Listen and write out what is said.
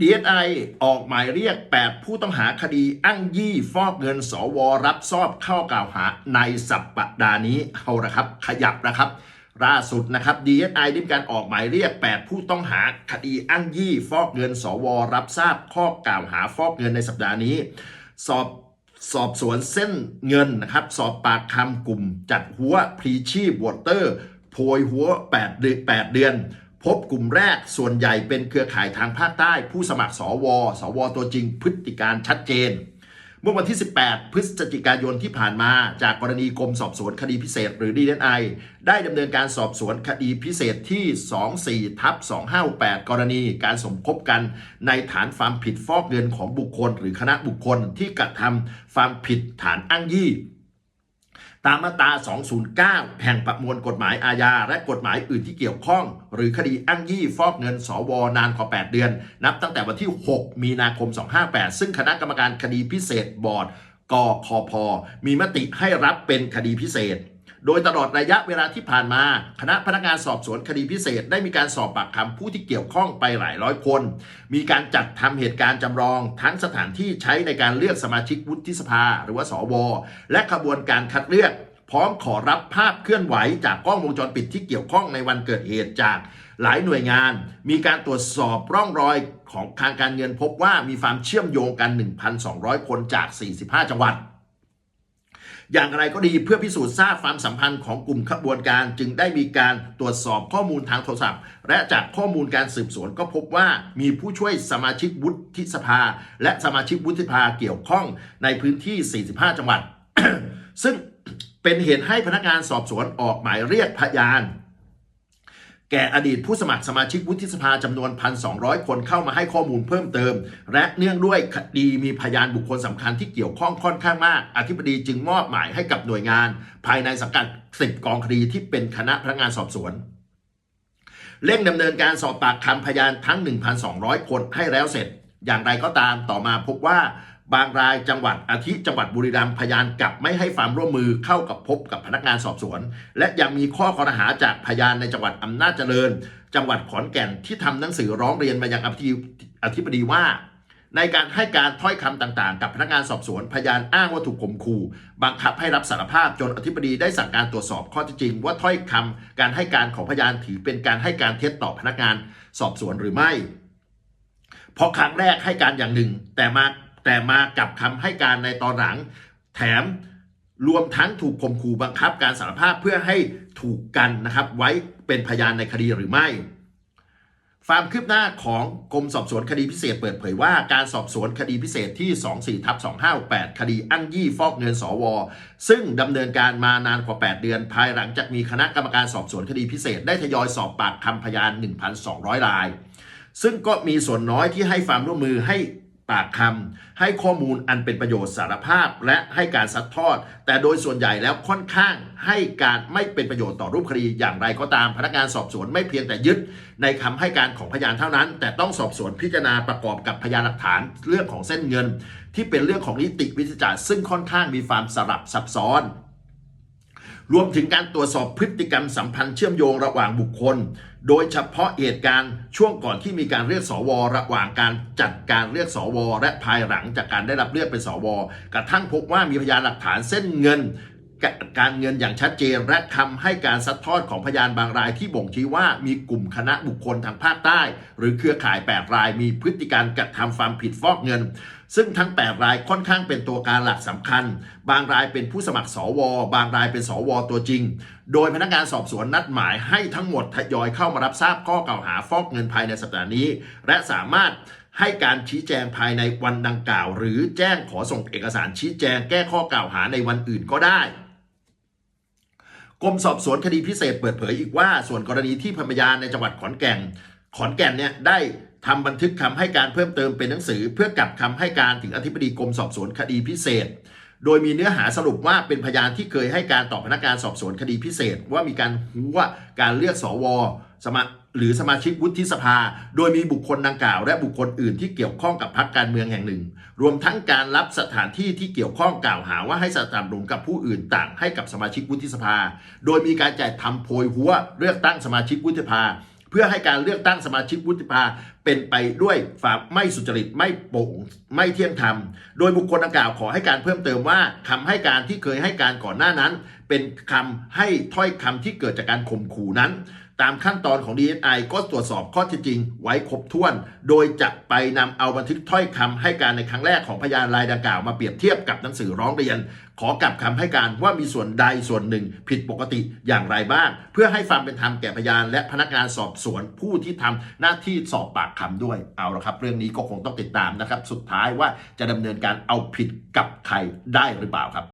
DSI ออกหมายเรียก 8 ผู้ต้องหาคดีอ้างยี่ฟอกเงินสวรับทราบข้ากล่าวหาในสัปปดาห์นี้เอาละครับ ขยับนะครับล่าสุดนะครับ DSI ได้มีการออกหมายเรียก 8 ผู้ต้องหาคดีอ้างยี่ ฟอกเงิน สว รับทราบข้อกล่าวหาฟอกเงินในสัปดาห์นี้ สอบสอบสวนเส้นเงินนะครับ สอบปากคำกลุ่ม จัดหัวพรีชีพวอเตอร์โพยหัว 8 เดือน8เดือน พบกลุ่มแรกส่วนใหญ่เป็นเครือข่ายทางภาคใต้ ผู้สมัครสว สวตัวจริงพฤติการชัดเจน เมื่อวันที่ 18 พฤศจิกายนที่ผ่านมา จากกรณีกรมสอบสวนคดีพิเศษหรือ DNI ได้ดำเนินการสอบสวนคดีพิเศษที่ 24 ทับ 258กรณีการสมคบกันในฐานความผิดฟอกเงินของบุคคล หรือคณะบุคคลที่กระทำความผิดฐานอ้างยี่ ตามมาตรา 209 แห่งประมวลกฎหมายอาญา และกฎหมายอื่นที่เกี่ยวข้อง หรือคดีอ้างยี่ฟอกเงิน สวนานกว่า 8 เดือน นับตั้งแต่วันที่ 6 มีนาคม 258 ซึ่งคณะกรรมการคดีพิเศษบอร์ดกคพมีมติให้รับเป็นคดีพิเศษ โดยตลอดระยะเวลาที่ผ่านมา คณะพนักงานสอบสวนคดีพิเศษ ได้มีการสอบปากคำผู้ที่เกี่ยวข้องไปหลายร้อยคน มีการจัดทำเหตุการณ์จำลอง ทั้งสถานที่ใช้ในการเลือกสมาชิกวุฒิสภา หรือว่าสว และขบวนการคัดเลือก พร้อมขอรับภาพเคลื่อนไหวจากกล้องวงจรปิดที่เกี่ยวข้องในวันเกิดเหตุจากหลายหน่วยงาน มีการตรวจสอบร่องรอยของทางการเงินพบว่ามีความเชื่อมโยงกัน 1,200 คนจาก 45 จังหวัด อย่างไรก็ดีเพื่อพิสูจน์ทราบความสัมพันธ์ของกลุ่มขบวนการ จึงได้มีการตรวจสอบข้อมูลทางโทรศัพท์ และจากข้อมูลการสืบสวนก็พบว่ามีผู้ช่วยสมาชิกวุฒิสภา และสมาชิกวุฒิสภาเกี่ยวข้องในพื้นที่ 45 จังหวัด ซึ่งเป็นเหตุให้พนักงานสอบสวนออกหมายเรียกพยาน แก่อดีตผู้สมัครสมาชิกวุฒิสภาจำนวน 1,200 คนเข้ามาให้ข้อมูลเพิ่มเติม และเนื่องด้วยคดีมีพยานบุคคลสำคัญที่เกี่ยวข้องค่อนข้างมาก อธิบดีจึงมอบหมายให้กับหน่วยงาน ภายในสังกัด10กองคดีที่เป็นคณะพนักงานสอบสวนเร่งดำเนินการสอบปากคำพยานทั้ง 1,200 คนให้แล้วเสร็จ อย่างไรก็ตามต่อมาพบว่า บางรายจังหวัดอาทิจังหวัดบุรีรัมย์พยานกลับไม่ให้ความร่วมมือเข้ากับพบกับพนักงานสอบสวน และยังมีข้อกล่าวหาจากพยานในจังหวัดอำนาจเจริญ จังหวัดขอนแก่นที่ทำหนังสือร้องเรียนมายังอธิอธิบดีว่า ในการให้การถ้อยคำต่างๆ กับพนักงานสอบสวน พยานอ้างว่าถูกข่มขู่บังคับให้รับสารภาพจนอธิบดีได้สั่งการตรวจสอบข้อเท็จจริง ว่าถ้อยคำการให้การของพยานถือเป็นการให้การเท็จต่อพนักงานสอบสวนหรือไม่ เพราะครั้งแรกให้การอย่างหนึ่ง แต่มา แต่มากับคำให้การในตอนหลัง แถมรวมทั้งถูกข่มขู่บังคับการสารภาพเพื่อให้ถูกกันนะครับ ไว้เป็นพยานในคดีหรือไม่ความคืบหน้าของกรมสอบสวนคดีพิเศษเปิดเผยว่าการสอบสวนคดีพิเศษที่ 24ทับ258คดีอ้างยี่ฟอกเงินสว ซึ่งดำเนินการมานานกว่า 8 เดือน ภายหลังจากมีคณะกรรมการสอบสวนคดีพิเศษได้ทยอยสอบปากคำพยาน 1,200 ราย ซึ่งก็มีส่วนน้อยที่ให้ความร่วมมือให้ ปากคำให้ข้อมูลอันเป็นประโยชน์สารภาพ และให้การซัดทอด แต่โดยส่วนใหญ่แล้วค่อนข้างให้การไม่เป็นประโยชน์ต่อรูปคดีอย่างไรก็ตามพนักงานสอบสวนไม่เพียงแต่ยึด ในคำให้การของพยานเท่านั้น แต่ต้องสอบสวนพิจารณาประกอบกับพยานหลักฐานเรื่องของเส้นเงิน ที่เป็นเรื่องของนิติวิทยาศาสตร์ซึ่งค่อนข้างมีความสลับซับซ้อน รวมถึงการตรวจสอบพฤติกรรมสัมพันธ์เชื่อมโยงระหว่างบุคคล โดยเฉพาะเหตุการณ์ช่วงก่อนที่มีการเลือกสว ระหว่างการจัดการเลือกสว และภายหลังจากการได้รับเลือกเป็นสว กระทั่งพบว่ามีพยานหลักฐานเส้นเงิน การเงินอย่างชัดเจนและคำให้การซัดทอดของพยานบางรายที่บ่งชี้ว่ามีกลุ่มคณะบุคคลทางภาคใต้ หรือเครือข่าย 8 รายมีพฤติการกระทำความผิดฟอกเงิน ซึ่งทั้ง 8 รายค่อนข้างเป็นตัวการหลักสำคัญ บางรายเป็นผู้สมัครสว บางรายเป็นสวตัวจริง โดยพนักงานสอบสวนนัดหมายให้ทั้งหมดทยอยเข้ามารับทราบข้อกล่าวหาฟอกเงินภายในสัปดาห์นี้ และสามารถให้การชี้แจงภายในวันดังกล่าว หรือแจ้งขอส่งเอกสารชี้แจงแก้ข้อกล่าวหาในวันอื่นก็ได้ กรมสอบสวนคดีพิเศษเปิดเผยอีกว่า ส่วนกรณีที่พยานในจังหวัดขอนแก่น ขอนแก่นเนี่ยได้ทำบันทึกคำให้การเพิ่มเติมเป็นหนังสือ เพื่อกลับคำให้การถึงอธิบดีกรมสอบสวนคดีพิเศษ โดยมีเนื้อหาสรุปว่าเป็นพยานที่เคยให้การต่อพนักงานสอบสวนคดีพิเศษ ว่ามีการหัวการเลือกสวสมา หรือสมาชิกวุฒิสภา โดยมีบุคคลดังกล่าว และบุคคลอื่นที่เกี่ยวข้องกับพรรคการเมืองแห่งหนึ่ง รวมทั้งการรับสถานที่ที่เกี่ยวข้องกล่าวหาว่าให้สนับสนุนกับผู้อื่นต่างให้กับสมาชิกวุฒิสภา โดยมีการจ่ายทำโพยหัวเลือกตั้งสมาชิกวุฒิสภา เพื่อให้การเลือกตั้งสมาชิกวุฒิสภาเป็นไปด้วยฝ่าไม่สุจริตไม่โปร่งไม่เที่ยงธรรม โดยบุคคลดังกล่าวขอให้การเพิ่มเติมว่าคำให้การที่เคยให้การก่อนหน้านั้น เป็นคำให้ถ้อยคำที่เกิดจากการข่มขู่นั้น ตามขั้นตอนของ DSI ก็ตรวจสอบข้อเท็จจริงไว้ครบถ้วน โดยจะไปนำเอาบันทึกถ้อยคำให้การในครั้งแรกของพยานรายดังกล่าวมาเปรียบเทียบกับหนังสือร้องเรียน ขอกลับคำให้การว่ามีส่วนใดส่วนหนึ่งผิดปกติอย่างไรบ้าง เพื่อให้ความเป็นธรรมแก่พยาน และพนักงานสอบสวนผู้ที่ทำหน้าที่สอบปากคำด้วยเอาละครับ เรื่องนี้ก็คงต้องติดตามนะครับ สุดท้ายว่าจะดำเนินการเอาผิดกับใครได้หรือเปล่าครับ